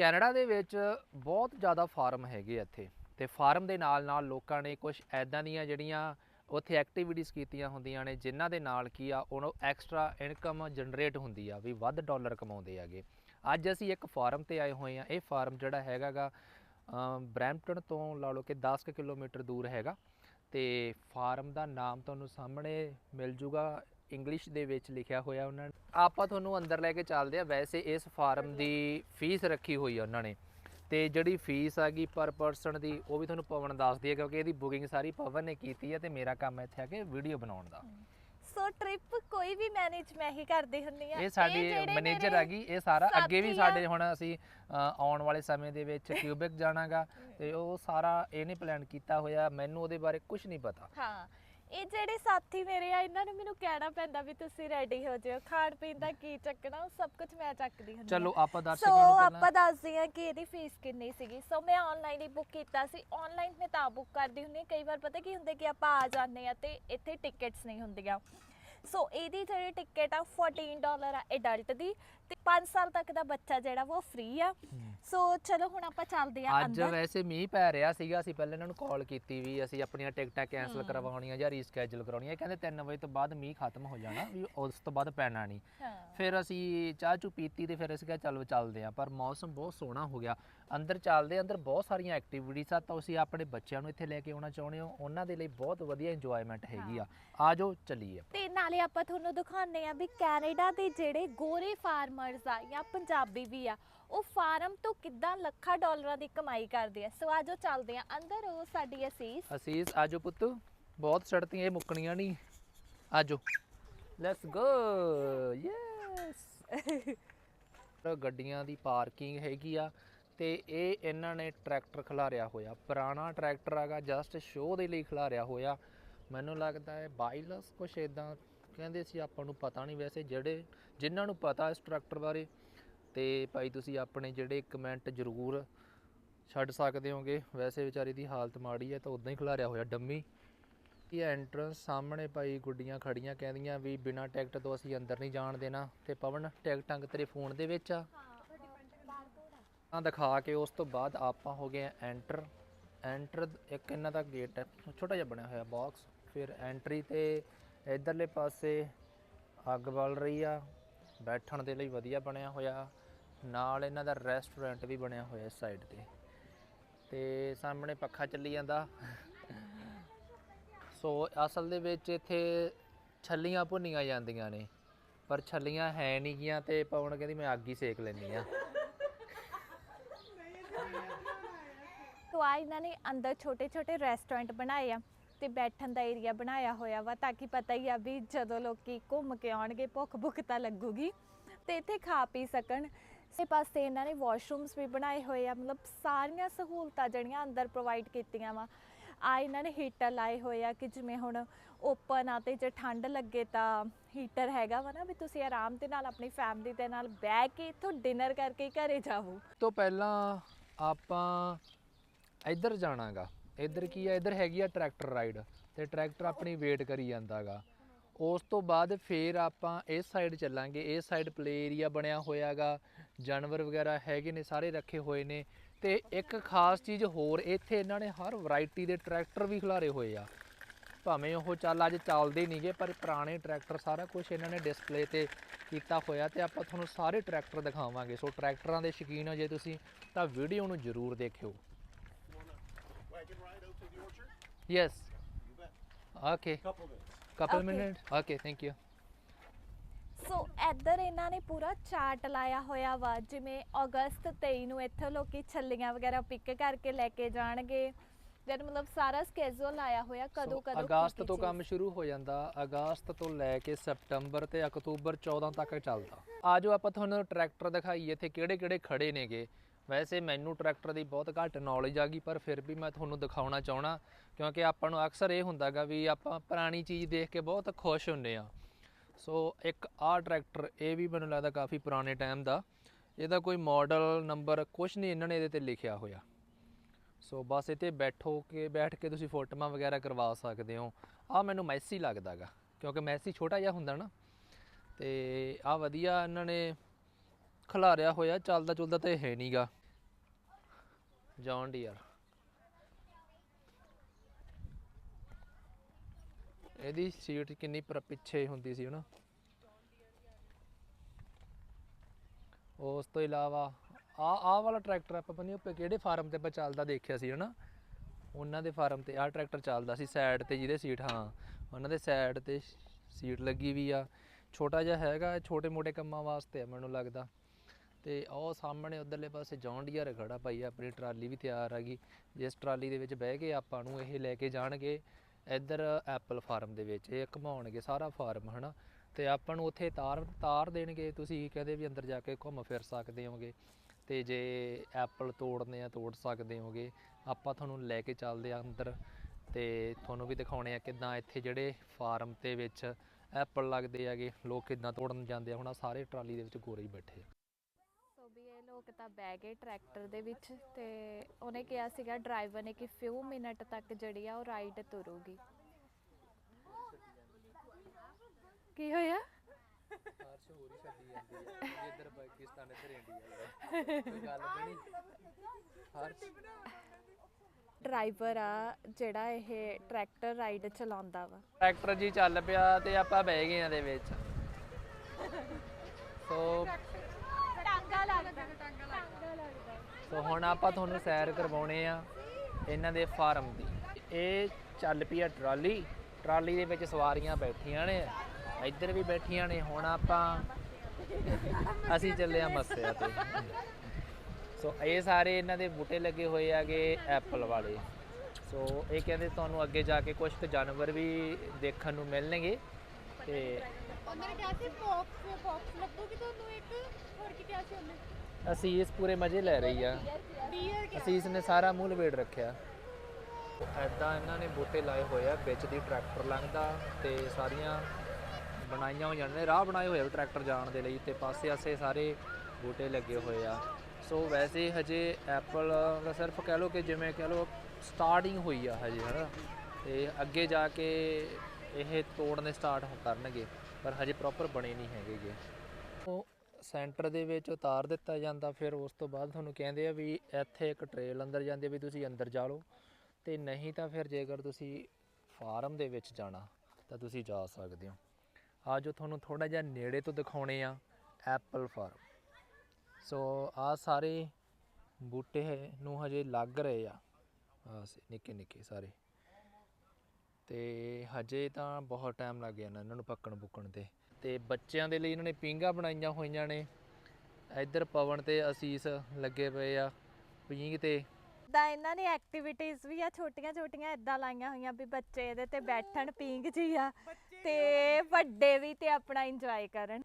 Canada ਦੇ ਵਿੱਚ ਬਹੁਤ ਜ਼ਿਆਦਾ ਫਾਰਮ ਹੈਗੇ ਆ ਇੱਥੇ ਤੇ ਫਾਰਮ ਦੇ ਨਾਲ ਨਾਲ ਲੋਕਾਂ ਨੇ ਕੁਝ ਐਦਾਂ ਦੀਆਂ ਜਿਹੜੀਆਂ ਉੱਥੇ ਐਕਟੀਵਿਟੀਜ਼ ਕੀਤੀਆਂ ਹੁੰਦੀਆਂ ਨੇ, ਜਿਨ੍ਹਾਂ ਦੇ ਨਾਲ ਕੀ ਆ, ਉਹਨੂੰ ਐਕਸਟਰਾ ਇਨਕਮ ਜਨਰੇਟ ਹੁੰਦੀ ਆ, ਵੀ ਵੱਧ ਡਾਲਰ ਕਮਾਉਂਦੇ ਆਗੇ ਅੱਜ ਅਸੀਂ ਇੱਕ ਫਾਰਮ ਤੇ ਆਏ ਹੋਏ ਆ, ਇਹ ਫਾਰਮ ਜਿਹੜਾ ਹੈਗਾਗਾ ਬਰੈਂਪਟਨ ਤੋਂ ਲਾ ਲਓ ਕਿ 10 ਕੁ ਕਿਲੋਮੀਟਰ ਦੂਰ ਹੈਗਾ ਤੇ ਫਾਰਮ ਦਾ ਨਾਮ ਤੁਹਾਨੂੰ ਸਾਹਮਣੇ ਮਿਲ ਜੂਗਾ। ਇੰਗਲਿਸ਼ ਦੇ ਵਿੱਚ ਲਿਖਿਆ ਹੋਇਆ ਉਹਨਾਂ ਨੇ। ਆਪਾਂ ਤੁਹਾਨੂੰ ਅੰਦਰ ਲੈ ਕੇ ਚੱਲਦੇ ਆ ਵੈਸੇ ਇਸ ਫਾਰਮ ਦੀ ਫੀਸ ਰੱਖੀ ਹੋਈ ਆ ਉਹਨਾਂ ਨੇ। ਤੇ ਜਿਹੜੀ ਫੀਸ ਹੈਗੀ ਪਰ ਪਰਸਨ ਦੀ ਉਹ ਵੀ ਤੁਹਾਨੂੰ ਪਵਨ ਦੱਸਦੀ ਹੈ ਕਿਉਂਕਿ ਇਹਦੀ ਬੁਕਿੰਗ ਸਾਰੀ ਪਵਨ ਨੇ ਕੀਤੀ ਹੈ ਤੇ ਮੇਰਾ ਕੰਮ ਇੱਥੇ ਆ ਕੇ ਵੀਡੀਓ ਬਣਾਉਣ ਦਾ। ਸੋ ਟ੍ਰਿਪ ਕੋਈ ਵੀ ਮੈਨੇਜ ਮੈਂ ਹੀ ਕਰਦੀ ਹੁੰਨੀ ਆ। ਇਹ ਸਾਡੀ ਮੈਨੇਜਰ ਮੇਰੇ ਹੈਗੀ ਇਹ ਸਾਰਾ ਅੱਗੇ ਵੀ ਆ। ਸਾਡੇ ਹੁਣ ਅਸੀਂ ਆਉਣ ਵਾਲੇ ਸਮੇਂ ਦੇ ਵਿੱਚ ਕਿਊਬਿਕ ਜਾਣਾਗਾ। ਤੇ ਉਹ ਸਾਰਾ ਇਹਨੇ ਪਲਾਨ ਕੀਤਾ ਹੋਇਆ। ਮੈਨੂੰ ਉਹਦੇ ਬਾਰੇ ਕੁਝ ਨਹੀਂ ਪਤਾ। ਹਾਂ। ਇਹ ਜਿਹੜੇ ਸਾਥੀ ਮੇਰੇ ਆ ਇਹਨਾਂ ਨੂੰ ਮੈਨੂੰ ਕਹਿਣਾ ਪੈਂਦਾ ਵੀ ਤੁਸੀਂ ਰੈਡੀ ਹੋ ਜਾਓ। ਖਾਣ ਪੀਣ ਦਾ ਕੀ ਚੱਕਣਾ ਉਹ ਸਭ ਕੁਝ ਮੈਂ ਚੱਕਦੀ ਹੁੰਦੀ ਚਲੋ। ਆਪਾਂ ਸੋ ਦਰਸ਼ਕਾਂ ਨੂੰ ਪਹਿਲਾਂ ਆਪਾਂ ਦੱਸਦੇ ਹਾਂ ਕਿ ਇਹਦੀ ਫੀਸ ਕਿੰਨੀ ਸੀਗੀ। ਸੋ ਮੈਂ ਆਨਲਾਈਨ ਹੀ ਬੁੱਕ ਕੀਤਾ ਸੀ। ਆਨਲਾਈਨ ਮੈਂ ਤਾਂ ਬੁੱਕ ਕਰਦੀ ਹੁੰਦੀ ਹਾਂ। ਕਈ ਵਾਰ ਪਤਾ ਕੀ ਹੁੰਦਾ ਕਿ ਆਪਾਂ ਆ ਜਾਂਦੇ ਆ ਤੇ ਇੱਥੇ ਟਿਕਟਸ ਨਹੀਂ ਹੁੰਦੀਆਂ। ਸੋ ਇਹਦੀ ਜਿਹੜੀ ਟਿਕਟ ਆ 14 ਡਾਲਰ ਆ ਐਡਲਟ ਦੀ। ਤੇ 5 ਸਾਲ ਤੱਕ ਦਾ ਬੱਚਾ ਜਿਹੜਾ ਵਾ ਉਹ ਫ੍ਰੀ ਆ। ਸੋ ਚਲੋ ਹੁਣ ਆਪਾਂ ਚੱਲਦੇ ਆ ਅੱਜ ਅੰਦਰ। ਵੈਸੇ ਮੀਂਹ ਪੈ ਰਿਹਾ ਸੀਗਾ ਅਸੀਂ ਪਹਿਲਾਂ ਇਹਨਾਂ ਨੂੰ ਕਾਲ ਕੀਤੀ ਵੀ ਅਸੀਂ ਆਪਣੀਆਂ ਟਿਕਟਾਂ ਕੈਨਸਲ। ਕਰਵਾਉਣੀਆਂ ਜਾਂ ਰੀਸਕੇਜੂਲ ਕਰਾਉਣੀਆਂ। ਇਹ ਕਹਿੰਦੇ 3 ਵਜੇ ਤੋਂ ਬਾਅਦ ਮੀਂਹ ਖਤਮ ਹੋ ਜਾਣਾ ਵੀ ਉਸ ਤੋਂ ਬਾਅਦ ਪੈਣਾ ਨਹੀਂ। ਫਿਰ ਅਸੀਂ ਚਾਹ ਚੂ ਪੀਤੀ ਤੇ ਫਿਰ ਅਸੀਂ ਕਿਹਾ ਚਲੋ ਚੱਲਦੇ ਆਂ ਪਰ ਮੌਸਮ ਬਹੁਤ ਸੋਹਣਾ ਹੋ ਗਿਆ। ਅੰਦਰ ਚੱਲਦੇ ਅੰਦਰ ਬਹੁਤ ਸਾਰੀਆਂ ਐਕਟੀਵਿਟੀਜ਼ ਆ ਤਾਂ ਅਸੀਂ ਆਪਣੇ ਬੱਚਿਆਂ ਨੂੰ ਇੱਥੇ ਲੈ ਕੇ ਆਉਣਾ ਚਾਹੁੰਦੇ ਹੋ ਉਹਨਾਂ ਦੇ ਲਈ ਬਹੁਤ ਵਧੀਆ ਇੰਜੋਇਮੈਂਟ ਹੈਗੀ ਆ। ਆ ਜਾਓ ਚੱਲੀਏ ਤੇ ਨਾਲੇ ਆਪਾਂ ਤੁਹਾਨੂੰ ਦਿਖਾਉਂਦੇ ਆ ਵੀ ਕੈਨੇਡਾ ਦੇ ਜਿਹੜੇ ਗੋਰੇ ਫਾਰਮਰਸ ਆ ਜਾਂ ਪੰਜਾਬੀ ਵੀ ਆ ਉਹ ਫਾਰਮ ਤੋਂ ਕਿੱਦਾਂ ਲੱਖਾਂ ਡਾਲਰਾਂ ਦੀ ਕਮਾਈ ਕਰਦੇ ਆ? ਸੋ ਆਜੋ ਚੱਲਦੇ ਆ ਅੰਦਰ ਉਹ ਸਾਡੀ ਅਸੀਸ। ਅਸੀਸ ਆਜੋ ਪੁੱਤ। ਬਹੁਤ ਸੜਤੀਆਂ ਇਹ ਮੁੱਕਣੀਆਂ ਨਹੀਂ। ਆਜੋ। ਲੈਟਸ ਗੋ ਯੈਸ ਗੱਡੀਆਂ ਦੀ ਪਾਰਕਿੰਗ ਹੈਗੀ ਆ ਤੇ ਇਹ ਇਹਨਾਂ ਨੇ ਟਰੈਕਟਰ ਖਿਲਾਰਿਆ ਹੋਇਆ। ਪੁਰਾਣਾ ਟਰੈਕਟਰ ਹੈਗਾ ਜਸਟ ਸ਼ੋਅ ਦੇ ਲਈ ਖਿਲਾਰਿਆ ਹੋਇਆ। ਮੈਨੂੰ ਲੱਗਦਾ ਹੈ ਬਾਈਲਸ ਕੁਛ ਇਦਾਂ ਕਹਿੰਦੇ ਸੀ ਆਪਾਂ ਨੂੰ ਪਤਾ ਨਹੀਂ ਵੈਸੇ ਜਿਹੜੇ ਜਿਨ੍ਹਾਂ ਨੂੰ ਪਤਾ ਇਸ ਟਰੈਕਟਰ ਬਾਰੇ। ਤੇ ਭਾਈ ਤੁਸੀਂ ਆਪਣੇ ਜਿਹੜੇ ਕਮੈਂਟ ਜ਼ਰੂਰ ਛੱਡ ਸਕਦੇ ਹੋਗੇ। ਵੈਸੇ ਵਿਚਾਰੀ ਦੀ ਹਾਲਤ ਮਾੜੀ ਹੈ ਤਾਂ ਉਦਾਂ ਹੀ ਖਿਲਾਰਿਆ ਹੋਇਆ ਡੰਮੀ। ਇਹ ਐਂਟਰੈਂਸ ਸਾਹਮਣੇ ਭਾਈ ਗੁੱਡੀਆਂ ਖੜੀਆਂ ਕਹਿੰਦੀਆਂ ਵੀ ਬਿਨਾਂ ਟਿਕਟ ਤੋਂ ਅਸੀਂ ਅੰਦਰ ਨਹੀਂ ਜਾਣ ਦੇਣਾ। ਤੇ ਪਵਨ, ਟਿਕਟਾਂ ਤੇਰੇ ਫੋਨ ਦੇ ਵਿੱਚ ਆ? ਆ ਦਿਖਾ ਕੇ ਉਸ ਤੋਂ ਬਾਅਦ ਆਪਾਂ ਹੋ ਗਏ ਐਂਟਰ ਐਂਟਰ ਇੱਕ ਇਹਨਾਂ ਦਾ ਗੇਟ ਹੈ। ਛੋਟਾ ਜਿਹਾ ਬਣਿਆ ਹੋਇਆ ਬਾਕਸ ਫਿਰ ਐਂਟਰੀ ਤੇ ਇਧਰਲੇ ਪਾਸੇ ਅੱਗ ਬਲ ਰਹੀ ਆ। ਬੈਠਣ ਦੇ ਲਈ ਵਧੀਆ ਬਣਿਆ ਹੋਇਆ। ਨਾਲ ਇਹਨਾਂ ਦਾ ਰੈਸਟੋਰੈਂਟ ਵੀ ਬਣਿਆ ਹੋਇਆ ਇਸ ਸਾਈਡ ਤੇ। ਤੇ ਸਾਹਮਣੇ ਪੱਖਾ ਚੱਲੀ ਜਾਂਦਾ। ਸੋ ਅਸਲ ਦੇ ਵਿੱਚ ਇੱਥੇ ਛੱਲੀਆਂ ਭੁੰਨੀਆਂ ਜਾਂਦੀਆਂ ਨੇ, ਪਰ ਛੱਲੀਆਂ ਹੈ ਨਹੀਂ ਗੀਆਂ ਤੇ ਪਵਨ ਕਹਿੰਦੀ ਮੈਂ ਅੱਗ ਹੀ ਸੇਕ ਲੈਣੀ ਆ ਸੋ ਆ ਇਹਨਾਂ ਨੇ ਅੰਦਰ ਛੋਟੇ ਛੋਟੇ ਰੈਸਟੋਰੈਂਟ ਬਣਾਏ ਆ ਤੇ ਬੈਠਣ ਦਾ ਏਰੀਆ ਬਣਾਇਆ ਹੋਇਆ ਵਾ ਤਾਂ ਕਿ ਪਤਾ ਹੀ ਆ ਵੀ ਜਦੋਂ ਲੋਕੀ ਘੁੰਮ ਕੇ ਆਉਣਗੇ ਭੁੱਖ ਭੁੱਖ ਤਾਂ ਲੱਗੂਗੀ। ਤੇ ਇੱਥੇ ਖਾ ਪੀ ਸਕਣ। ਸੇ ਪਾਸੇ ਇਹਨਾਂ ਨੇ ਵਾਸ਼ਰੂਮਸ ਵੀ ਬਣਾਏ ਹੋਏ ਆ, ਮਤਲਬ ਸਾਰੀਆਂ ਸਹੂਲਤਾਂ ਜਿਹੜੀਆਂ ਅੰਦਰ ਪ੍ਰੋਵਾਈਡ ਕੀਤੀਆਂ ਵਾ। ਆ ਇਹਨਾਂ ਨੇ ਹੀਟਰ ਲਾਏ ਹੋਏ ਆ ਕਿ ਜਿਵੇਂ ਹੁਣ ਓਪਨ ਆ ਤੇ ਜੇ ਠੰਡ ਲੱਗੇ ਤਾਂ ਹੀਟਰ ਹੈਗਾ ਵਾ ਨਾ ਵੀ ਤੁਸੀਂ ਆਰਾਮ ਦੇ ਨਾਲ ਆਪਣੀ ਫੈਮਿਲੀ ਦੇ ਨਾਲ ਬਹਿ ਕੇ ਇੱਥੋਂ ਡਿਨਰ ਕਰਕੇ ਹੀ ਘਰੇ ਜਾਵੋ। ਤੋਂ ਪਹਿਲਾਂ ਆਪਾਂ ਇੱਧਰ ਜਾਣਾਗਾ। ਇੱਧਰ ਕੀ ਆ? ਇੱਧਰ ਹੈਗੀ ਆ ਟਰੈਕਟਰ ਰਾਈਡ ਤੇ ਟਰੈਕਟਰ ਆਪਣੀ ਵੇਟ ਕਰੀ ਜਾਂਦਾਗਾ। ਉਸ ਤੋਂ ਬਾਅਦ ਫੇਰ ਆਪਾਂ ਇਸ ਸਾਈਡ ਚੱਲਾਂਗੇ। ਇਸ ਸਾਈਡ ਪਲੇ ਏਰੀਆ ਬਣਿਆ ਹੋਇਆਗਾ। ਜਾਨਵਰ ਵਗੈਰਾ ਹੈਗੇ ਨੇ ਸਾਰੇ ਰੱਖੇ ਹੋਏ ਨੇ ਤੇ ਇੱਕ ਖਾਸ ਚੀਜ਼ ਹੋਰ ਇੱਥੇ ਇਹਨਾਂ ਨੇ ਹਰ ਵੈਰਾਈਟੀ ਦੇ ਟਰੈਕਟਰ ਵੀ ਖਿਲਾਰੇ ਹੋਏ ਆ ਭਾਵੇਂ ਉਹ ਚੱਲ ਅੱਜ ਚੱਲਦੇ ਨਹੀਂਗੇ ਪਰ ਪੁਰਾਣੇ ਟਰੈਕਟਰ ਸਾਰਾ ਕੁਝ ਇਹਨਾਂ ਨੇ ਡਿਸਪਲੇ ਤੇ ਕੀਤਾ ਹੋਇਆ ਤੇ ਆਪਾਂ ਤੁਹਾਨੂੰ ਸਾਰੇ ਟਰੈਕਟਰ ਦਿਖਾਵਾਂਗੇ ਸੋ ਟਰੈਕਟਰਾਂ ਦੇ ਸ਼ੌਕੀਨ ਹੋ ਜੇ ਤੁਸੀਂ ਤਾਂ ਵੀਡੀਓ ਨੂੰ ਜ਼ਰੂਰ ਦੇਖਿਓ? Yes. Okay. Couple. Minute okay thank you so ਇੱਧਰ ਇਹਨਾਂ ਨੇ ਪੂਰਾ ਚਾਰਟ ਲਾਇਆ ਹੋਇਆ ਵਾ ਜਿਵੇਂ ਅਗਸਤ 23 ਨੂੰ ਇੱਥੇ ਲੋਕੀ ਛੱਲੀਆਂ ਵਗੈਰਾ ਪਿਕ ਕਰਕੇ ਲੈ ਕੇ ਜਾਣਗੇ। ਜਦ ਮਤਲਬ ਸਾਰਾ ਸਕੇਜੂਲ ਲਾਇਆ ਹੋਇਆ ਕਦੋਂ ਕਦੋਂ ਅਗਸਤ ਤੋਂ। ਕੰਮ ਸ਼ੁਰੂ ਹੋ ਜਾਂਦਾ ਅਗਸਤ ਤੋਂ ਲੈ ਕੇ ਸਪਟੰਬਰ ਤੇ ਅਕਤੂਬਰ 14 ਤੱਕ ਚੱਲਦਾ। ਆਜੋ ਆਪਾਂ ਤੁਹਾਨੂੰ ਟਰੈਕਟਰ ਦਿਖਾਈਏ ਇੱਥੇ ਕਿਹੜੇ ਕਿਹੜੇ ਖੜੇ ਨੇਗੇ। ਵੈਸੇ ਮੈਨੂੰ ਟਰੈਕਟਰ ਦੀ ਬਹੁਤ ਘੱਟ ਨੌਲੇਜ ਆ ਗਈ ਪਰ ਫਿਰ ਵੀ ਮੈਂ ਤੁਹਾਨੂੰ ਦਿਖਾਉਣਾ ਚਾਹਣਾ ਕਿਉਂਕਿ ਆਪਾਂ ਨੂੰ ਅਕਸਰ ਇਹ ਹੁੰਦਾਗਾ ਵੀ ਆਪਾਂ ਪੁਰਾਣੀ ਚੀਜ਼ ਦੇਖ ਕੇ ਬਹੁਤ ਖੁਸ਼ ਹੁੰਨੇ ਆ ਸੋ ਇੱਕ ਆਹ ਟਰੈਕਟਰ, ਇਹ ਵੀ ਮੈਨੂੰ ਲੱਗਦਾ ਕਾਫੀ ਪੁਰਾਣੇ ਟਾਈਮ ਦਾ। ਇਹਦਾ ਕੋਈ ਮਾਡਲ ਨੰਬਰ ਕੁਝ ਨਹੀਂ ਇਹਨਾਂ ਨੇ ਇਹਦੇ ਤੇ ਲਿਖਿਆ ਹੋਇਆ। ਸੋ ਬਸ ਇੱਥੇ ਬੈਠੋ ਕੇ, ਬੈਠ ਕੇ ਤੁਸੀਂ ਫੋਟੋਆਂ ਵਗੈਰਾ ਕਰਵਾ ਸਕਦੇ ਹੋ। ਆ ਮੈਨੂੰ ਮੈਸੀ ਲੱਗਦਾਗਾ ਕਿਉਂਕਿ ਮੈਸੀ ਛੋਟਾ ਜਿਹਾ ਹੁੰਦਾ ਨਾ। ਤੇ ਆ ਵਧੀਆ ਇਹਨਾਂ ਨੇ ਖਿਲਾਰਿਆ ਹੋਇਆ ਚੱਲਦਾ ਚੁਲਦਾ ਤੇ ਹੈ ਨਹੀਂਗਾ ਜੌਨ ਡੀਅਰ ਇਹਦੀ ਸੀਟ ਕਿੰਨੀ ਪਰ ਪਿੱਛੇ ਹੁੰਦੀ ਸੀ ਹਨਾ? ਉਸ ਤੋਂ ਇਲਾਵਾ ਆ ਆ ਵਾਲਾ ਟਰੈਕਟਰ ਆਪਾਂ ਪਤਾ ਨਹੀਂ ਕਿਹੜੇ ਫਾਰਮ ਤੇ ਆਪਾਂ ਚੱਲਦਾ ਦੇਖਿਆ ਸੀ ਹਨਾ? ਉਹਨਾਂ ਦੇ ਫਾਰਮ ਤੇ ਆਹ ਟਰੈਕਟਰ ਚੱਲਦਾ ਸੀ ਸਾਈਡ ਤੇ ਜਿਹਦੇ ਸੀਟ, ਹਾਂ, ਉਹਨਾਂ ਦੇ ਸਾਈਡ ਤੇ ਸੀਟ ਲੱਗੀ ਵੀ ਆ। ਛੋਟਾ ਜਿਹਾ ਹੈਗਾ ਛੋਟੇ ਮੋਟੇ ਕੰਮਾਂ ਵਾਸਤੇ ਆ ਮੈਨੂੰ ਲੱਗਦਾ। ਤੇ ਉਹ ਸਾਹਮਣੇ ਉਧਰਲੇ ਪਾਸੇ ਜੌਨ ਡੀਅਰ ਖੜਾ ਭਾਈ ਆਪਣੀ ਟਰਾਲੀ ਵੀ ਤਿਆਰ ਹੈਗੀ ਜਿਸ ਟਰਾਲੀ ਦੇ ਵਿੱਚ ਬਹਿ ਕੇ ਆਪਾਂ ਨੂੰ ਇਹ ਲੈ ਕੇ ਜਾਣਗੇ। ਇੱਧਰ ਐਪਲ ਫਾਰਮ ਦੇ ਵਿੱਚ, ਇਹ ਘੁਮਾਉਣਗੇ ਸਾਰਾ ਫਾਰਮ ਹਨਾ? ਤੇ ਆਪਾਂ ਨੂੰ ਉੱਥੇ ਤਾਰ ਤਾਰ ਦੇਣਗੇ, ਤੁਸੀਂ ਕਹਦੇ ਵੀ ਅੰਦਰ ਜਾ ਕੇ ਘੁੰਮ ਫਿਰ ਸਕਦੇ ਹੋਗੇ। ਤੇ ਜੇ ਐਪਲ ਤੋੜਨੇ ਆ, ਤੋੜ ਸਕਦੇ ਹੋਗੇ। ਆਪਾਂ ਤੁਹਾਨੂੰ ਲੈ ਕੇ ਚੱਲਦੇ ਆ ਅੰਦਰ, ਤੇ ਤੁਹਾਨੂੰ ਵੀ ਦਿਖਾਉਣੇ ਆ ਕਿਦਾਂ ਇੱਥੇ ਜਿਹੜੇ ਫਾਰਮ ਦੇ ਵਿੱਚ ਐਪਲ ਲੱਗਦੇ ਹੈਗੇ, ਲੋਕ ਕਿਦਾਂ ਤੋੜਨ ਜਾਂਦੇ ਆ। ਹੁਣ ਆਹ ਸਾਰੇ ਟਰਾਲੀ ਦੇ ਵਿੱਚ ਗੋਰੇ ਹੀ ਬੈਠੇ ਆ। ਲੋਕ ਤਾਂ ਬਹਿ ਗਏ ਟਰੈਕਟਰ ਦੇ ਵਿੱਚ ਤੇ ਉਹਨੇ ਕਿਹਾ ਸੀਗਾ ਡਰਾਈਵਰ ਨੇ ਕਿ ਫਿਊ ਮਿੰਟ ਤੱਕ ਜਿਹੜੀ ਆ ਉਹ ਰਾਈਡ ਤੁਰੂਗੀ। ਕੀ ਹੋਇਆ? ਹਰਸ਼ ਹੋਰ ਹੀ ਛੱਡੀ ਜਾਂਦੀ ਹੈ ਇੱਧਰ ਪਾਕਿਸਤਾਨ ਇੱਧਰ ਇੰਡੀਆ ਕੋਈ ਗੱਲ ਬਣੀ ਹਰਸ਼ ਡਰਾਈਵਰ ਆ ਜਿਹੜਾ ਇਹ ਟਰੈਕਟਰ ਰਾਈਡ ਚਲਾਉਂਦਾ ਵਾ। ਟਰੈਕਟਰ ਜੀ ਚੱਲ ਪਿਆ ਤੇ ਆਪਾਂ ਬਹਿ ਗਏ ਆ ਦੇ ਵਿੱਚ। ਸੋ ਟਾਂਗਾ ਲੱਗਦਾ ਟਾਂਗਾ ਲੱਗਦਾ ਸੋ ਹੁਣ ਆਪਾਂ ਤੁਹਾਨੂੰ ਸੈਰ ਕਰਵਾਉਣੇ ਆ ਇਹਨਾਂ ਦੇ ਫਾਰਮ ਦੀ। ਇਹ ਚੱਲ ਪਈ ਆ ਟਰਾਲੀ। ਟਰਾਲੀ ਦੇ ਵਿੱਚ ਸਵਾਰੀਆਂ ਬੈਠੀਆਂ ਨੇ। ਇੱਧਰ ਵੀ ਬੈਠੀਆਂ ਨੇ। ਹੁਣ ਆਪਾਂ ਅਸੀਂ ਚੱਲੇ ਆ ਮੱਸਿਆ ਤੇ। ਸੋ ਇਹ ਸਾਰੇ ਇਹਨਾਂ ਦੇ ਬੂਟੇ ਲੱਗੇ ਹੋਏ ਆਗੇ ਐਪਲ ਵਾਲੇ। ਸੋ ਇਹ ਕਹਿੰਦੇ ਤੁਹਾਨੂੰ ਅੱਗੇ ਜਾ ਕੇ ਕੁਝ ਕੁ ਜਾਨਵਰ ਵੀ ਦੇਖਣ ਨੂੰ ਮਿਲਣਗੇ। ਤੇ ਉਹਨਾਂ ਨੇ ਕਿਹਾ ਸੀ ਬਾਕਸ ਬਾਕਸ ਲੱਗੂਗੀ ਤੁਹਾਨੂੰ ਇੱਕ ਹੋਰ ਕੀ ਕਿਹਾ ਸੀ ਉਹਨੇ? ਅਸੀਂ ਇਸ ਪੂਰੇ ਮਜ਼ੇ ਲੈ ਰਹੀ ਆ। ਡੀਅਰ ਅਸੀਂ ਇਸ ਨੇ ਸਾਰਾ ਮੂੰਹ ਲਵੇੜ ਰੱਖਿਆ। ਐਦਾਂ ਇਹਨਾਂ ਨੇ ਬੂਟੇ ਲਾਏ ਹੋਏ ਆ ਵਿੱਚ ਦੀ ਟਰੈਕਟਰ ਲੰਘਦਾ ਤੇ ਸਾਰੀਆਂ ਬਣਾਈਆਂ ਹੋਈਆਂ ਨੇ ਰਾਹ ਬਣਾਏ ਹੋਏ ਆ ਟਰੈਕਟਰ ਜਾਣ ਦੇ ਲਈ ਤੇ ਪਾਸੇ ਆਸੇ ਸਾਰੇ ਬੂਟੇ ਲੱਗੇ ਹੋਏ ਆ। ਸੋ ਵੈਸੇ ਹਜੇ ਐਪਲ ਦਾ ਸਿਰਫ ਕਹਿ ਲਓ ਕਿ ਜਿਵੇਂ ਕਹਿ ਲਓ ਸਟਾਰਟਿੰਗ ਹੋਈ ਆ ਹਜੇ ਹਨਾ? ਤੇ ਅੱਗੇ ਜਾ ਕੇ ਇਹ ਤੋੜਨੇ ਸਟਾਰਟ ਕਰਨਗੇ, ਪਰ ਹਜੇ ਪ੍ਰੋਪਰ ਬਣੇ ਨਹੀਂ ਹੈਗੇਗੇ ਉਹ ਸੈਂਟਰ ਦੇ ਵਿੱਚ ਉਤਾਰ ਦਿੱਤਾ ਜਾਂਦਾ, ਫਿਰ ਉਸ ਤੋਂ ਬਾਅਦ ਤੁਹਾਨੂੰ ਕਹਿੰਦੇ ਆ ਵੀ ਇੱਥੇ ਇੱਕ ਟ੍ਰੇਲ ਅੰਦਰ ਜਾਂਦੀ ਵੀ ਤੁਸੀਂ ਅੰਦਰ ਜਾ ਲਓ। ਤੇ ਨਹੀਂ ਤਾਂ ਫਿਰ ਜੇਕਰ ਤੁਸੀਂ ਫਾਰਮ ਦੇ ਵਿੱਚ ਜਾਣਾ, ਤਾਂ ਤੁਸੀਂ ਜਾ ਸਕਦੇ ਹੋ। ਆ ਜੋ ਤੁਹਾਨੂੰ ਥੋੜਾ ਜਿਹਾ ਨੇੜੇ ਤੋਂ ਦਿਖਾਉਣੇ ਆ ਐਪਲ ਫਾਰਮ ਸੋ ਆ ਸਾਰੇ ਬੂਟੇ ਨੂੰ ਹਜੇ ਲੱਗ ਰਹੇ ਆ। ਆ ਨਿੱਕੇ ਨਿੱਕੇ ਸਾਰੇ। ਤੇ ਹਜੇ ਤਾਂ ਬਹੁਤ ਟਾਈਮ ਲੱਗ ਜਾਣਾ ਇਹਨਾਂ ਨੂੰ ਪੱਕਣ ਪੁੱਕਣ ਤੇ। ਤੇ ਬੱਚਿਆਂ ਦੇ ਲਈ ਇਹਨਾਂ ਨੇ ਪੀਂਘਾਂ ਬਣਾਈਆਂ ਹੋਈਆਂ ਨੇ। ਇੱਧਰ ਪਵਨ ਤੇ ਅਸੀਸ ਲੱਗੇ ਪਏ ਆ ਪੀਂਘ ਤੇ। ਤਾਂ ਇਹਨਾਂ ਨੇ ਐਕਟੀਵਿਟੀਜ਼ ਵੀ ਆ ਛੋਟੀਆਂ ਛੋਟੀਆਂ ਇਦਾਂ ਲਾਈਆਂ ਹੋਈਆਂ ਵੀ ਬੱਚੇ ਇਹਦੇ ਤੇ ਬੈਠਣ ਪੀਂਗ ਜੀ ਆ। ਤੇ ਵੱਡੇ ਵੀ ਤੇ ਆਪਣਾ ਇੰਜੋਏ ਕਰਨ।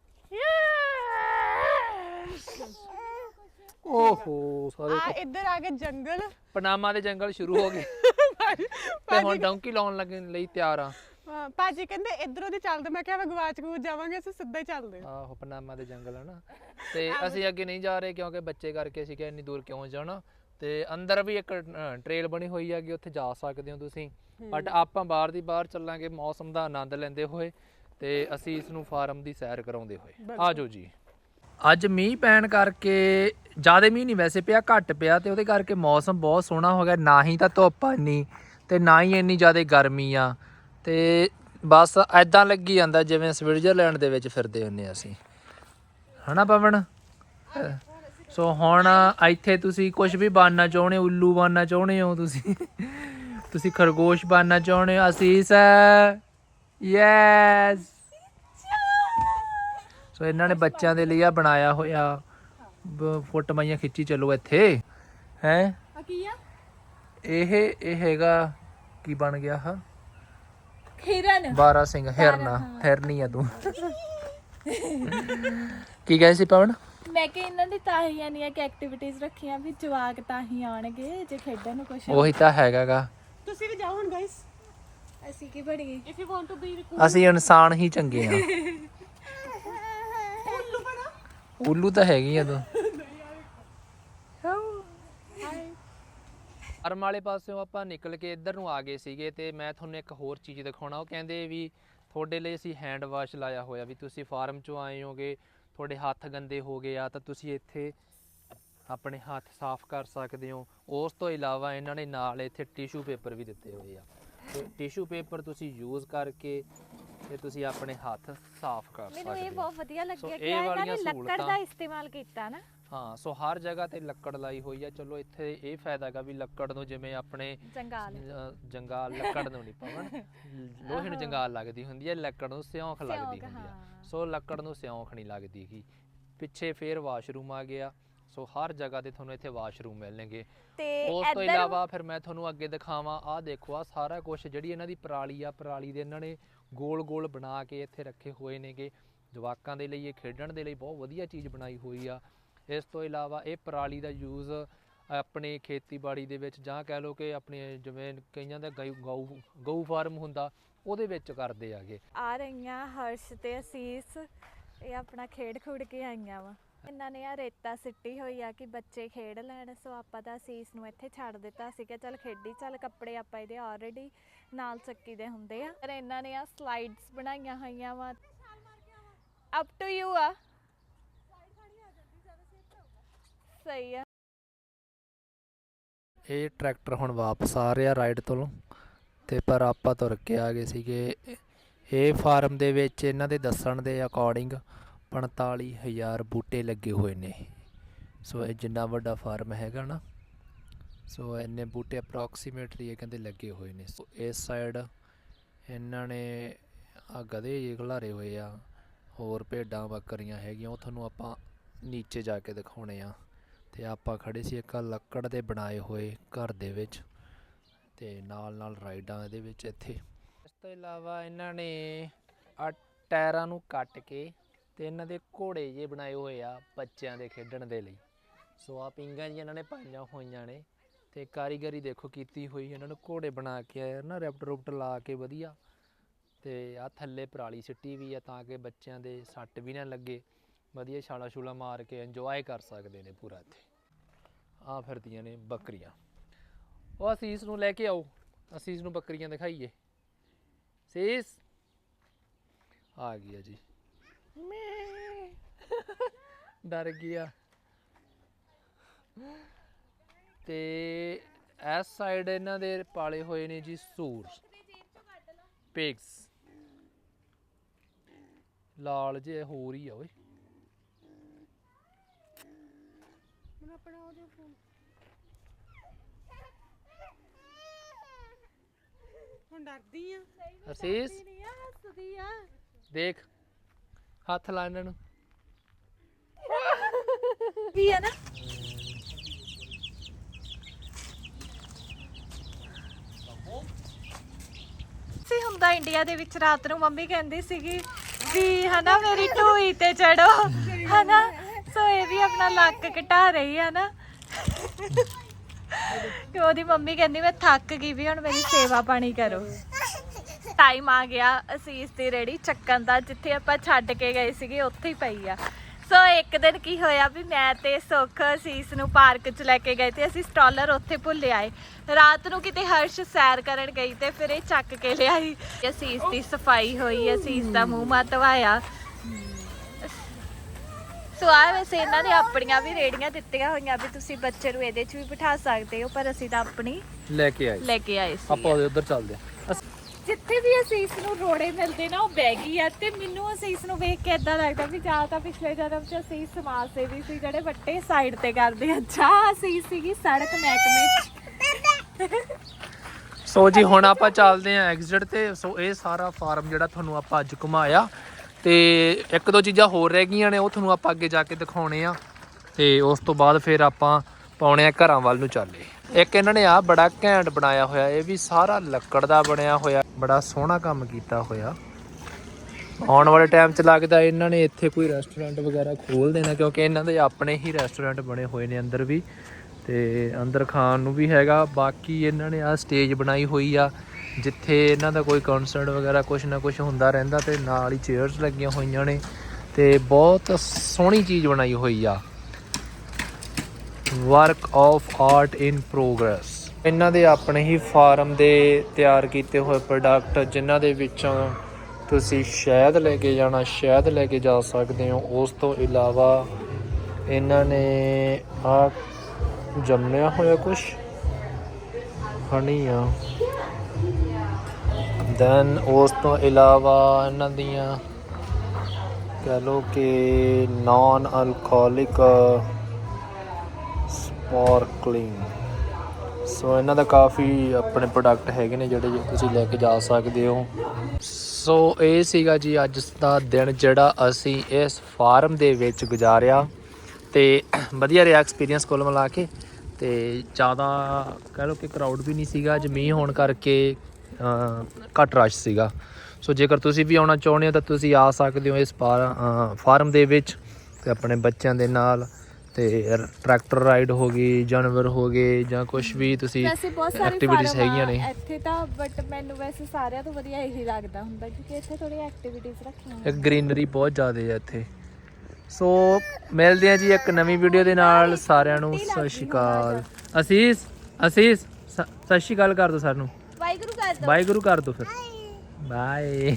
ਓਹੋ ਸਾਰੇ ਆ ਇੱਧਰ ਆ ਕੇ ਜੰਗਲ। ਪਨਾਮਾ ਦੇ ਜੰਗਲ ਸ਼ੁਰੂ ਹੋ ਗਏ। ਤੇ ਹੁਣ ਡੌਂਕੀ ਲਾਉਣ ਲੱਗਣ ਲਈ ਤਿਆਰ ਆ। ਹਾਂ, ਭਾਜੀ ਕਹਿੰਦੇ ਇਧਰੋਂ ਦੀ ਚੱਲਦੇ ਮੈਂ ਕਿਹਾ ਮੈਂ ਗਵਾਚ ਗੂ ਜਾਵਾਂਗੇ ਅਸੀਂ ਸਿੱਧਾ ਹੀ ਚੱਲਦੇ। ਆਹੋ ਪਨਾਮਾ ਦੇ ਜੰਗਲ ਹਨਾ ਤੇ ਅਸੀਂ ਅੱਗੇ ਨਹੀਂ ਜਾ ਰਹੇ ਕਿਉਂਕਿ ਬੱਚੇ ਕਰਕੇ ਅਸੀਂ ਕਿਹਾ ਇੰਨੀ ਦੂਰ ਕਿਉਂ ਜਾਣਾ। ਤੇ ਅੰਦਰ ਵੀ ਇੱਕ ਟ੍ਰੇਲ ਬਣੀ ਹੋਈ ਹੈਗੀ ਉੱਥੇ ਜਾ ਸਕਦੇ ਹੋ ਤੁਸੀਂ। ਬਟ ਆਪਾਂ ਬਾਹਰ ਦੀ ਬਾਹਰ ਚੱਲਾਂਗੇ ਮੌਸਮ ਦਾ ਆਨੰਦ ਲੈਂਦੇ ਹੋਏ। ਤੇ ਅਸੀਂ ਇਸ ਨੂੰ ਫਾਰਮ ਦੀ ਸੈਰ ਕਰਾਉਂਦੇ ਹੋਏ। ਆਜੋ ਜੀ। ਅੱਜ ਮੀਂਹ ਪੈਣ ਕਰਕੇ ਜ਼ਿਆਦਾ ਮੀਂਹ ਨਹੀਂ ਵੈਸੇ ਪਿਆ, ਘੱਟ ਪਿਆ ਤੇ ਉਹਦੇ ਕਰਕੇ ਮੌਸਮ ਬਹੁਤ ਸੋਹਣਾ ਹੋ ਗਿਆ। ਨਾ ਹੀ ਤਾਂ ਧੁੱਪ ਆ ਇੰਨੀ ਤੇ ਨਾ ਹੀ ਇੰਨੀ ਜ਼ਿਆਦਾ ਗਰਮੀ ਆ ਤੇ ਬਸ ਐਦਾਂ ਲੱਗੀ ਜਾਂਦਾ ਜਿਵੇਂ ਸਵਿਟਜ਼ਰਲੈਂਡ ਦੇ ਵਿੱਚ ਫਿਰਦੇ ਹੁੰਨੇ ਅਸੀਂ। ਹਨਾ ਪਵਨ? ਸੋ ਹੁਣ ਇੱਥੇ ਤੁਸੀਂ ਕੁਝ ਵੀ ਬਣਨਾ ਚਾਹੁੰਦੇ ਹੋ, ਉੱਲੂ ਬਣਨਾ ਚਾਹੁੰਦੇ ਹੋ ਤੁਸੀਂ? ਤੁਸੀਂ ਖਰਗੋਸ਼ ਬਣਨਾ ਚਾਹੁੰਦੇ ਹੋ, ਅਸੀਸ ਯੈਸ ਸੋ ਇਹਨਾਂ ਨੇ ਬੱਚਿਆਂ ਦੇ ਲਈ ਆ ਬਣਾਇਆ ਹੋਇਆ ਬ- ਫੋਟੋਆਂ ਖਿੱਚੀ ਚੱਲੋ ਇੱਥੇ। ਹੈ? ਆ ਕੀ ਆ? ਇਹ ਇਹ ਹੈਗਾ ਕੀ ਬਣ ਗਿਆ ਹਾ ਹਿਰਨ ਬਾਰਾ ਸਿੰਘ ਹਿਰਨਾ। ਹਿਰਨੀ ਆ ਤੂੰ। ਕੀ ਕਹੇ ਸੀ ਪਵਨ? ਮੈਂ ਕਿ ਇਹਨਾਂ ਦੀ ਤਾਂ ਹੀ ਨਹੀਂ ਕਿ ਐਕਟੀਵਿਟੀਜ਼ ਰੱਖੀਆਂ ਵੀ ਜਵਾਕ ਤਾਂ ਹੀ ਆਉਣਗੇ ਜੇ ਖੇਡਣ ਨੂੰ ਕੁਛ। ਉਹੀ ਤਾਂ ਹੈਗਾਗਾ। ਤੁਸੀਂ ਵੀ ਜਾਓ ਹੁਣ ਗਾਇਸ ਅਸੀਂ ਕੀ ਬਣ ਗਏ if you want to be ਅਸੀਂ ਇਨਸਾਨ ਹੀ ਚੰਗੇ ਆ। ਉੱਲੂ ਤਾਂ ਹੈਗੀ ਆ ਤੂੰ। ਅਰਮ ਵਾਲੇ ਪਾਸਿਓਂ ਆਪਾਂ ਨਿਕਲ ਕੇ ਇੱਧਰ ਨੂੰ ਆ ਗਏ ਸੀਗੇ ਤੇ ਮੈਂ ਤੁਹਾਨੂੰ ਇੱਕ ਹੋਰ ਚੀਜ਼ ਦਿਖਾਉਣਾ। ਉਹ ਕਹਿੰਦੇ ਵੀ ਤੁਹਾਡੇ ਲਈ ਅਸੀਂ ਹੈਂਡ ਵਾਸ਼ ਲਾਇਆ ਹੋਇਆ ਵੀ ਤੁਸੀਂ ਫਾਰਮ ਚੋਂ ਆਏ ਹੋਗੇ, ਤੁਹਾਡੇ ਹੱਥ ਗੰਦੇ ਹੋ ਗਏ ਆ ਤਾਂ ਤੁਸੀਂ ਇੱਥੇ ਆਪਣੇ ਹੱਥ ਸਾਫ਼ ਕਰ ਸਕਦੇ ਹੋ। ਉਸ ਤੋਂ ਇਲਾਵਾ ਇਹਨਾਂ ਨੇ ਨਾਲ ਇੱਥੇ ਟਿਸ਼ੂ ਪੇਪਰ ਵੀ ਦਿੱਤੇ ਹੋਏ ਆ। ਟਿਸ਼ੂ ਪੇਪਰ ਤੁਸੀਂ ਯੂਜ਼ ਕਰਕੇ ਤੇ ਤੁਸੀਂ ਆਪਣੇ ਹੱਥ ਸਾਫ਼ ਕਰ ਮੈਨੂੰ ਸਕਦੇ ਇਹ ਹੋ। ਬਹੁਤ ਵਧੀਆ ਲੱਗਿਆ ਕਿ ਇਹ ਇਹਨਾਂ ਨੇ ਲੱਕੜ ਦਾ ਇਸਤੇਮਾਲ ਕੀਤਾ ਨਾ। ਹਾਂ ਸੋ ਹਰ ਜਗ੍ਹਾ ਤੇ ਲੱਕੜ ਲਾਈ ਹੋਈ ਆ। ਚਲੋ ਇੱਥੇ ਇਹ ਫਾਇਦਾ ਹੈਗਾ ਵੀ ਲੱਕੜ ਨੂੰ ਜਿਵੇਂ ਆਪਣੇ ਜੰਗਾਲ। ਲੱਕੜ ਨੂੰ ਨਹੀਂ ਪਵਨ ਲੋਹੇ ਨੂੰ ਜੰਗਾਲ ਲੱਗਦੀ ਹੁੰਦੀ ਹੈ ਲੱਕੜ ਨੂੰ ਸਿਉਂਖ ਲੱਗਦੀ ਹੁੰਦੀ ਆ। ਸੋ ਲੱਕੜ ਨੂੰ ਸਿਉਂਖ ਨਹੀਂ ਲੱਗਦੀ ਗੀ। ਪਿੱਛੇ ਫੇਰ ਵਾਸ਼ਰੂਮ ਆ ਗਿਆ। ਸੋ ਹਰ ਜਗ੍ਹਾ ਤੇ ਤੁਹਾਨੂੰ ਇੱਥੇ ਵਾਸ਼ਰੂਮ ਮਿਲਣਗੇ। ਤੇ ਉਸ ਤੋਂ ਇਲਾਵਾ ਫਿਰ ਮੈਂ ਤੁਹਾਨੂੰ ਅੱਗੇ ਦਿਖਾਵਾਂ ਆਹ ਦੇਖੋ ਆ ਸਾਰਾ ਕੁਝ ਜਿਹੜੀ ਇਹਨਾਂ ਦੀ ਪਰਾਲੀ ਆ ਪਰਾਲੀ ਦੇ ਇਹਨਾਂ ਨੇ ਗੋਲ ਗੋਲ ਬਣਾ ਕੇ ਇੱਥੇ ਰੱਖੇ ਹੋਏ ਨੇਗੇ। ਜਵਾਕਾਂ ਦੇ ਲਈ ਇਹ ਖੇਡਣ ਦੇ ਲਈ ਬਹੁਤ ਵਧੀਆ ਚੀਜ਼ ਬਣਾਈ ਹੋਈ ਆ। ਇਸ ਤੋਂ ਇਲਾਵਾ ਇਹ ਪਰਾਲੀ ਦਾ ਯੂਜ਼ ਆਪਣੀ ਖੇਤੀਬਾੜੀ ਦੇ ਵਿੱਚ ਜਾਂ ਕਹਿ ਲਓ ਕਿ ਆਪਣੇ ਜਿਵੇਂ ਕਈਆਂ ਦਾ ਗਊ ਗਊ- ਗਊ ਫਾਰਮ ਹੁੰਦਾ ਉਹਦੇ ਵਿੱਚ ਕਰਦੇ ਆਗੇ ਆ ਰਹੀਆਂ ਹਰਸ਼ ਤੇ ਅਸੀਸ ਇਹ ਆਪਣਾ ਖੇਡ ਖੁੜ ਕੇ ਆਈਆਂ ਵਾ। ਇਹਨਾਂ ਨੇ ਆ ਰੇਤਾ ਸਿੱਟੀ ਹੋਈ ਆ ਕਿ ਬੱਚੇ ਖੇਡ ਲੈਣ, ਸੋ ਆਪਾਂ ਤਾਂ ਅਸੀਸ ਨੂੰ ਇੱਥੇ ਛੱਡ ਦਿੱਤਾ ਸੀ ਚੱਲ ਖੇਡੀ, ਚੱਲ ਕੱਪੜੇ ਆਪਾਂ ਇਹਦੇ ਆਲਰੇਡੀ ਨਾਲ ਚੱਕੀ ਦੇ ਹੁੰਦੇ ਆ। ਪਰ ਇਹਨਾਂ ਨੇ ਆ ਸਲਾਈਡਸ ਬਣਾਈਆਂ ਹੋਈਆਂ ਵਾ। ਅਪ ਟੂ ਯੂ ਆ। ਸਹੀ ਆ। ਇਹ ਟਰੈਕਟਰ ਹੁਣ ਵਾਪਸ ਆ ਰਿਹਾ ਰਾਈਡ ਤੋਂ, ਤੇ ਪਰ ਆਪਾਂ ਤੁਰ ਕੇ ਆ ਗਏ ਸੀਗੇ। ਇਹ ਫਾਰਮ ਦੇ ਵਿੱਚ ਇਹਨਾਂ ਦੇ ਦੱਸਣ ਦੇ ਅਕੋਰਡਿੰਗ 45000 ਬੂਟੇ ਲੱਗੇ ਹੋਏ ਨੇ। ਸੋ ਇਹ ਜਿੰਨਾ ਵੱਡਾ ਫਾਰਮ ਹੈਗਾ ਨਾ, ਸੋ ਇੰਨੇ ਬੂਟੇ ਅਪਰੋਕਸੀਮੇਟਲੀ ਇਹ ਕਹਿੰਦੇ ਲੱਗੇ ਹੋਏ ਨੇ। ਸੋ ਇਸ ਸਾਈਡ ਇਹਨਾਂ ਨੇ ਆ ਗਧੇ ਜਿਹੇ ਖਿਲਾਰੇ ਹੋਏ ਆ, ਹੋਰ ਭੇਡਾਂ ਬੱਕਰੀਆਂ ਹੈਗੀਆਂ, ਉਹ ਤੁਹਾਨੂੰ ਆਪਾਂ ਨੀਚੇ ਜਾ ਕੇ ਦਿਖਾਉਣੇ ਆ। ਤੇ ਆਪਾਂ ਖੜੇ ਸੀ ਇੱਕ ਲੱਕੜ ਦੇ ਬਣਾਏ ਹੋਏ ਘਰ ਦੇ ਵਿੱਚ, ਤੇ ਨਾਲ ਨਾਲ ਰਾਈਡਾਂ ਇਹਦੇ ਵਿੱਚ ਇੱਥੇ। ਇਸ ਤੋਂ ਇਲਾਵਾ ਇਹਨਾਂ ਨੇ ਆ ਟਾਇਰਾਂ ਨੂੰ ਕੱਟ ਕੇ ਤੇ ਇਹਨਾਂ ਦੇ ਘੋੜੇ ਜੇ ਬਣਾਏ ਹੋਏ ਆ ਬੱਚਿਆਂ ਦੇ ਖੇਡਣ ਦੇ ਲਈ। ਸੋ ਆ ਪਿੰਗਾਂ ਜੀ ਇਹਨਾਂ ਨੇ ਪਾਈਆਂ ਹੋਈਆਂ ਨੇ ਤੇ ਕਾਰੀਗਰੀ ਦੇਖੋ ਕੀਤੀ ਹੋਈ ਇਹਨਾਂ ਨੂੰ ਘੋੜੇ ਬਣਾ ਕੇ ਆਇਆ ਨਾ, ਰੈਪਟ ਰੁਪਟ ਲਾ ਕੇ ਵਧੀਆ। ਤੇ ਆ ਥੱਲੇ ਪਰਾਲੀ ਸਿੱਟੀ ਵੀ ਆ ਤਾਂ ਕਿ ਬੱਚਿਆਂ ਦੇ ਸੱਟ ਵੀ ਨਾ ਲੱਗੇ। ਵਧੀਆ ਛਾਲਾ ਛੂਲਾ ਮਾਰ ਕੇ ਇੰਜੋਏ ਕਰ ਸਕਦੇ ਨੇ ਪੂਰਾ ਇੱਥੇ। ਆ ਫਿਰਦੀਆਂ ਨੇ ਬੱਕਰੀਆਂ। ਉਹ ਅਸੀਸ ਨੂੰ ਲੈ ਕੇ ਆਓ, ਅਸੀਸ ਨੂੰ ਬੱਕਰੀਆਂ ਦਿਖਾਈਏ। ਸੀਸ ਆ ਗਿਆ ਜੀ। ਡਰ ਗਿਆ। ਤੇ ਇਸ ਸਾਈਡ ਇਹਨਾਂ ਦੇ ਪਾਲੇ ਹੋਏ ਨੇ ਜੀ ਸੂਰ। ਪਿਗਸ ਲਾਲ ਜੇ ਹੋਰ ਹੀ ਆ ਓਏ। ਫੋਨ। ਹੁਣ ਡਰਦੀ ਆ। ਅਸੀਸ। ਹੱਸਦੀ ਆ। ਦੇਖ। ਹੱਥ ਲਾ ਇਹਨਾਂ ਨੂੰ। ਵੀ ਹੈ ਨਾ? ਸੀ ਹੁੰਦਾ ਇੰਡੀਆ ਦੇ ਵਿੱਚ ਰਾਤ ਨੂੰ ਮੰਮੀ ਕਹਿੰਦੀ ਸੀਗੀ ਵੀ ਹਨਾ ਮੇਰੀ ਢੂਈ ਤੇ ਚੜੋ। ਹਨਾ? ਸੋ ਇਹ ਵੀ ਆਪਣਾ ਲੱਕ ਘਟਾ ਰਹੀ ਹੈ ਨਾ। ਤੇ ਉਹਦੀ ਮੰਮੀ ਕਹਿੰਦੀ, ਮੈਂ ਥੱਕ ਗਈ ਵੀ ਹੁਣ ਮੇਰੀ ਸੇਵਾ ਪਾਣੀ ਕਰੋ। ਟਾਈਮ ਆ ਗਿਆ ਅਸੀਸ ਦੀ ਰੇੜੀ ਚੱਕਣ ਦਾ ਜਿੱਥੇ ਆਪਾਂ ਛੱਡ ਕੇ ਗਏ ਸੀਗੇ ਉੱਥੇ ਹੀ ਪਈ ਆ। ਸੋ ਇੱਕ ਦਿਨ ਕੀ ਹੋਇਆ ਵੀ ਮੈਂ ਤੇ ਸੁੱਖ ਅਸੀਸ ਨੂੰ ਪਾਰਕ 'ਚ ਲੈ ਕੇ ਗਏ ਤੇ ਅਸੀਂ ਸਟਾਲਰ ਉੱਥੇ ਭੁੱਲ ਆਏ। ਰਾਤ ਨੂੰ ਕਿਤੇ ਹਰਸ਼ ਸੈਰ ਕਰਨ ਗਈ ਤੇ ਫਿਰ ਇਹ ਚੱਕ ਕੇ ਲਿਆਈ। ਅਸੀਸ ਦੀ ਸਫ਼ਾਈ ਹੋਈ ਅਸੀਸ ਦਾ ਮੂੰਹ ਮਾ ਧਵਾਇਆ ਸੋ ਆ ਵੈਸੇ ਇਹਨਾਂ ਨੇ ਆਪਣੀਆਂ ਵੀ ਰੇੜੀਆਂ ਦਿੱਤੀਆਂ ਹੋਈਆਂ ਵੀ ਤੁਸੀਂ ਬੱਚੇ ਨੂੰ ਇਹਦੇ 'ਚ ਵੀ ਬਿਠਾ ਸਕਦੇ ਹੋ ਪਰ ਅਸੀਂ ਤਾਂ ਆਪਣੀ ਲੈ ਕੇ ਆਏ ਲੈ ਕੇ ਆਏ ਸੀ। ਆਪਾਂ ਉੱਧਰ ਚੱਲਦੇ ਅਸ- ਜਿੱਥੇ ਵੀ ਅਸੀਸ ਨੂੰ ਰੋੜੇ ਮਿਲਦੇ ਨਾ, ਉਹ ਬੈਗੀ ਆ। ਤੇ ਮੈਨੂੰ ਅਸੀਸ ਨੂੰ ਵੇਖ ਕੇ ਇਦਾਂ ਲੱਗਦਾ ਵੀ ਜਾਂ ਤਾਂ ਪਿਛਲੇ ਜਨਮ ਚ ਅਸੀਸ ਸਮਾਜ ਸੇਵੀ ਸੀ, ਜਿਹੜੇ ਵੱਟੇ ਸਾਈਡ ਤੇ ਕਰਦੇ ਆ, ਜਾਂ ਅਸੀਸ ਸੀਗੀ ਸੜਕ ਮਹਿਕਮੇ ਚ। ਸੋ ਜੀ, ਹੁਣ ਆਪਾਂ ਚੱਲਦੇ ਆਂ ਐਗਜ਼ਿਟ ਤੇ। ਸੋ ਇਹ ਸਾਰਾ ਫਾਰਮ ਜਿਹੜਾ ਤੁਹਾਨੂੰ ਆਪਾਂ ਅੱਜ ਘੁਮਾਇਆ। ਤੇ ਇੱਕ ਦੋ ਚੀਜ਼ਾਂ ਹੋਰ ਰਹਿ ਗਈਆਂ ਨੇ, ਉਹ ਤੁਹਾਨੂੰ ਆਪਾਂ ਅੱਗੇ ਜਾ ਕੇ ਦਿਖਾਉਣੇ ਆ। ਤੇ ਉਸ ਤੋਂ ਬਾਅਦ ਫਿਰ ਆਪਾਂ ਪਾਉਣੇ ਆ ਘਰਾਂ ਵੱਲ ਨੂੰ ਚੱਲੇ। ਇੱਕ ਇਹਨਾਂ ਨੇ ਆ ਬੜਾ ਘੈਂਟ ਬਣਾਇਆ ਹੋਇਆ, ਇਹ ਵੀ ਸਾਰਾ ਲੱਕੜ ਦਾ ਬਣਿਆ ਹੋਇਆ। ਬੜਾ ਸੋਹਣਾ ਕੰਮ ਕੀਤਾ ਹੋਇਆ। ਆਉਣ ਵਾਲੇ ਟਾਈਮ 'ਚ ਲੱਗਦਾ ਇਹਨਾਂ ਨੇ ਇੱਥੇ ਕੋਈ ਰੈਸਟੋਰੈਂਟ ਵਗੈਰਾ ਖੋਲ ਦੇਣਾ, ਕਿਉਂਕਿ ਇਹਨਾਂ ਦੇ ਆਪਣੇ ਹੀ ਰੈਸਟੋਰੈਂਟ ਬਣੇ ਹੋਏ ਨੇ ਅੰਦਰ ਵੀ। ਤੇ ਅੰਦਰ ਖਾਣ ਨੂੰ ਵੀ ਹੈਗਾ, ਬਾਕੀ ਇਹਨਾਂ ਨੇ ਆ ਸਟੇਜ ਬਣਾਈ ਹੋਈ ਆ, ਜਿੱਥੇ ਇਹਨਾਂ ਦਾ ਕੋਈ ਕਨਸਰਟ ਵਗੈਰਾ ਕੁਝ ਨਾ ਕੁਝ ਹੁੰਦਾ ਰਹਿੰਦਾ ਤੇ ਨਾਲ ਹੀ ਚੇਅਰਸ ਲੱਗੀਆਂ ਹੋਈਆਂ ਨੇ। ਤੇ ਬਹੁਤ ਸੋਹਣੀ ਚੀਜ਼ ਬਣਾਈ ਹੋਈ ਆ। Work of art in progress ਇਹਨਾਂ ਦੇ ਆਪਣੇ ਹੀ ਫਾਰਮ ਦੇ ਤਿਆਰ ਕੀਤੇ ਹੋਏ ਪ੍ਰੋਡਕਟ, ਜਿਨ੍ਹਾਂ ਦੇ ਵਿੱਚੋਂ ਤੁਸੀਂ ਸ਼ਹਿਦ ਲੈ ਕੇ ਜਾਣਾ, ਸ਼ਹਿਦ ਲੈ ਕੇ ਜਾ ਸਕਦੇ ਹੋ। ਉਸ ਤੋਂ ਇਲਾਵਾ ਇਹਨਾਂ ਨੇ ਆ ਜੰਮਿਆ ਹੋਇਆ ਕੁਛ? ਹਣੀ ਆ ਦੈਨ ਉਸ ਤੋਂ ਇਲਾਵਾ ਇਹਨਾਂ ਦੀਆਂ ਕਹ ਲੋ ਕਿ ਨਾਨ ਅਲਕੋਹਲਿਕ ਸਪਾਰਕਲਿੰਗ ਸੋ ਇਹਨਾਂ ਦਾ ਕਾਫੀ ਆਪਣੇ ਪ੍ਰੋਡਕਟ ਹੈਗੇ ਨੇ ਜਿਹੜੇ ਤੁਸੀਂ ਲੈ ਕੇ ਜਾ ਸਕਦੇ ਹੋ। ਸੋ ਇਹ ਸੀਗਾ ਜੀ ਅੱਜ ਦਾ ਦਿਨ ਜਿਹੜਾ ਅਸੀਂ ਇਸ ਫਾਰਮ ਦੇ ਵਿੱਚ ਗੁਜ਼ਾਰਿਆ। ਤੇ ਵਧੀਆ ਰਿਹਾ ਐਕਸਪੀਰੀਅੰਸ ਕੁੱਲ ਮਿਲਾ ਕੇ। ਤੇ ਜ਼ਿਆਦਾ ਕਹਿ ਲਓ ਕਿ ਕਰਾਊਡ ਵੀ ਨਹੀਂ ਸੀਗਾ, ਅੱਜ ਮੀਂਹ ਹੋਣ ਕਰਕੇ ਘੱਟ ਰਸ਼ ਸੀਗਾ। ਸੋ ਜੇਕਰ ਤੁਸੀਂ ਵੀ ਆਉਣਾ ਚਾਹੁੰਦੇ ਹੋ ਤਾਂ ਤੁਸੀਂ ਆ ਸਕਦੇ ਹੋ ਇਸ ਫਾਰਮ ਦੇ ਵਿੱਚ ਤੇ ਆਪਣੇ ਬੱਚਿਆਂ ਦੇ ਨਾਲ। ਤੇ ਟਰੈਕਟਰ ਰਾਈਡ ਹੋ ਗਈ ਜਾਨਵਰ ਹੋ ਗਏ ਜਾਂ ਕੁਝ ਵੀ ਤੁਸੀਂ ਵੈਸੇ ਬਹੁਤ ਸਾਰੇ ਐਕਟੀਵਿਟੀਜ਼ farm ਆ ਹੈਗੀਆਂ ਨੇ। ਇੱਥੇ ਤਾਂ ਬਟ ਮੈਨੂੰ ਵੈਸੇ ਸਾਰਿਆਂ ਤੋਂ ਵਧੀਆ ਇਹੀ ਲੱਗਦਾ ਹੁੰਦਾ ਕਿਉਂਕਿ ਇੱਥੇ ਥੋੜੀ ਐਕਟੀਵਿਟੀਜ਼ ਰੱਖੀਆਂ ਇੱਕ ਗ੍ਰੀਨਰੀ ਬਹੁਤ ਜ਼ਿਆਦਾ ਹੈ ਇੱਥੇ। ਸੋ ਮਿਲਦੇ ਆ ਜੀ ਇੱਕ ਨਵੀਂ ਵੀਡੀਓ ਦੇ ਨਾਲ। ਸਾਰਿਆਂ ਨੂੰ ਸਤਿ ਸ਼੍ਰੀ ਅਕਾਲ। ਅਸੀਸ ਅਸੀਸ ਸ- ਸਤਿ ਸ਼੍ਰੀ ਅਕਾਲ ਕਰ ਦੋ ਸਾਨੂੰ। ਵਾਹਿਗੁਰੂ ਕਰ ਦੋ ਬਾਏ ਗੁਰੂ ਕਰ ਦੋ ਫਿਰ। ਬਾਏ